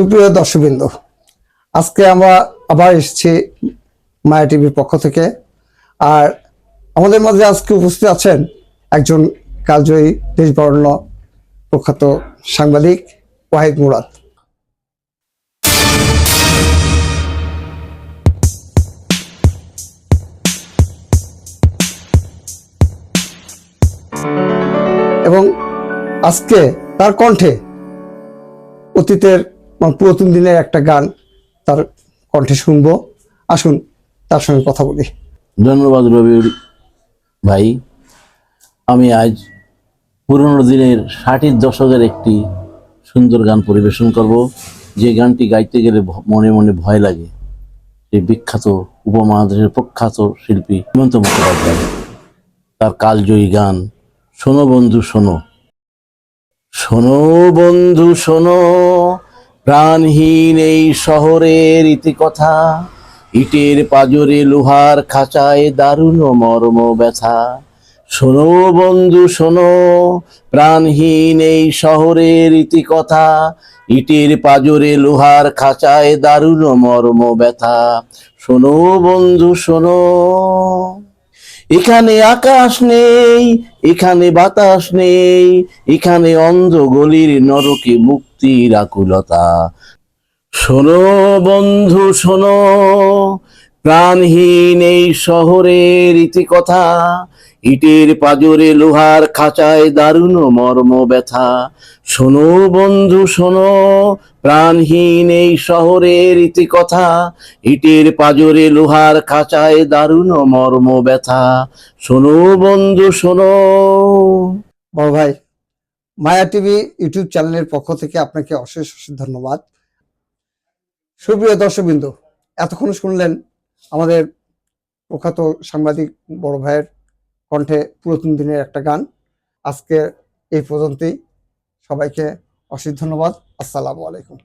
সুপ্রিয় দর্শকবৃন্দ, আজকে আমরা আবার এসেছি মায়া টিভির পক্ষ থেকে। আর আমাদের মাঝে আজকে উপস্থিত আছেন একজন কালজয়ী দেশবর্ণ প্রখ্যাত সাংবাদিক ওয়াহিদ মুরাদ। এবং আজকে তার কণ্ঠে অতীতের পুরাতন দিনের একটা গান তার কণ্ঠে শুনব। আসুন, তার সঙ্গে কথা বলি। ধন্যবাদ রবি ভাই। আমি আজ পুরনো দিনের ষাটের দশকের একটি সুন্দর গান পরিবেশন করব। যে গানটি গাইতে গেলে মনে মনে ভয় লাগে। সেই বিখ্যাত উপমহাদেশের প্রখ্যাত শিল্পী হেমন্ত মুখোপাধ্যায়। তার কালজয়ী গান, শোনো বন্ধু, শোনো। শোনো বন্ধু, শোনো। প্রাণহীন এই শহরের ইতিকথা, ইটের পাজরে লোহার খাঁচায় দারুণ মর্ম ব্যথা। শোনো বন্ধু, শোনো, প্রাণহীন এই শহরের ইতিকথা, ইটের পাজরে লোহার খাঁচায় দারুণ মর্ম ব্যথা। শোনো বন্ধু, শোনো, এখানে আকাশ নেই, এখানে বাতাস নেই, এখানে অন্ধ গলির নরকে মুক্তির আকুলতা। শোনো বন্ধু, শোনো। প্রাণহীন এই শহরের ইতিকথা। ইটের পাজরে লোহার খাঁচায় দারুণ মর্ম ব্যথা। শোনো বন্ধু, শোনো। প্রাণহীন এই শহরের ইতিকথা। ইটের পাজরে লোহার খাঁচায় দারুণ মর্ম ব্যথা। শোনো বন্ধু, শোনো। বড় ভাই মায়া টিভি ইউটিউব চ্যানেলের পক্ষ থেকে আপনাকে অশেষ অশেষ ধন্যবাদ। সুপ্রিয় দর্শকবৃন্দ, এতক্ষণ শুনলেন আমাদের প্রখ্যাত সাংবাদিক বড় ভাইয়ের কণ্ঠে পুরাতন দিনের একটা গান। আজকে এই পর্যন্তই। সবাইকে অশেষ ধন্যবাদ। আসসালামু আলাইকুম।